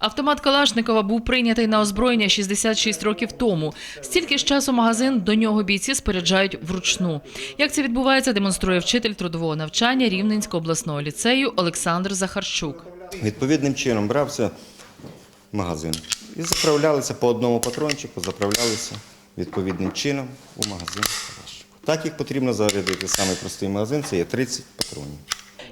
Автомат Калашникова був прийнятий на озброєння 66 років тому. Стільки ж часу магазин до нього бійці споряджають вручну. Як це відбувається, демонструє вчитель трудового навчання Рівненського обласного ліцею Олександр Захарчук. Відповідним чином брався магазин. І заправлялися по одному патрончику, заправлялися відповідним чином у магазин. Так їх потрібно зарядити. Самий простий магазин це є 30 патронів.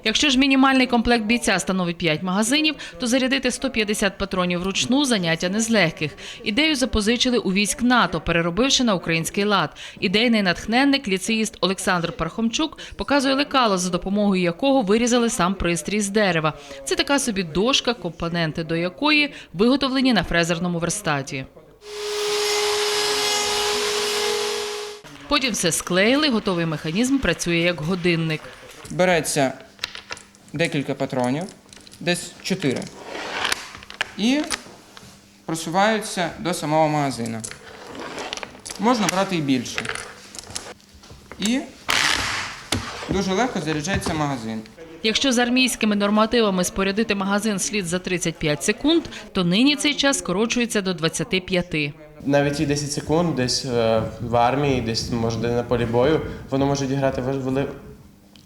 Якщо ж мінімальний комплект бійця становить 5 магазинів, то зарядити 150 патронів вручну заняття не з легких. Ідею запозичили у військ НАТО, переробивши на український лад. Ідейний натхненник, ліцеїст Олександр Пархомчук, показує лекало, за допомогою якого вирізали сам пристрій з дерева. Це така собі дошка, компоненти до якої виготовлені на фрезерному верстаті. Потім все склеїли, готовий механізм працює як годинник. береться декілька патронів, десь 4, і просуваються до самого магазину. Можна брати і більше. І дуже легко заряджається магазин. Якщо з армійськими нормативами спорядити магазин слід за 35 секунд, то нині цей час скорочується до 25. Навіть ті 10 секунд десь е, в армії, десь може на полі бою, воно може відіграти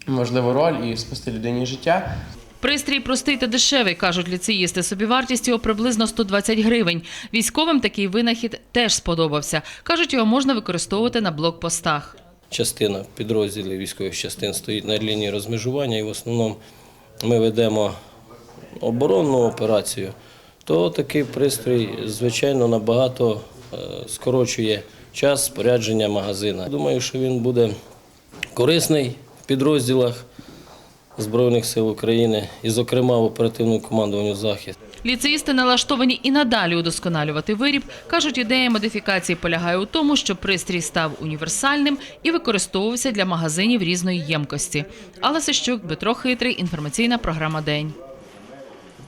важливу роль і спасти людині життя. Пристрій простий та дешевий, кажуть ліцеїсти. Собівартість його приблизно 120 гривень. Військовим такий винахід теж сподобався. Кажуть, його можна використовувати на блокпостах. частина підрозділів військових частин стоїть на лінії розмежування, і в основному ми ведемо оборонну операцію, то такий пристрій, звичайно, набагато е, скорочує час спорядження магазина. Думаю, що він буде корисний підрозділах Збройних сил України і, зокрема, в оперативному командуванню захист. Ліцеїсти налаштовані і надалі удосконалювати виріб. Кажуть, ідея модифікації полягає у тому, щоб пристрій став універсальним і використовувався для магазинів різної ємкості. Алла Сищук, Дмитро Хитрий, інформаційна програма День.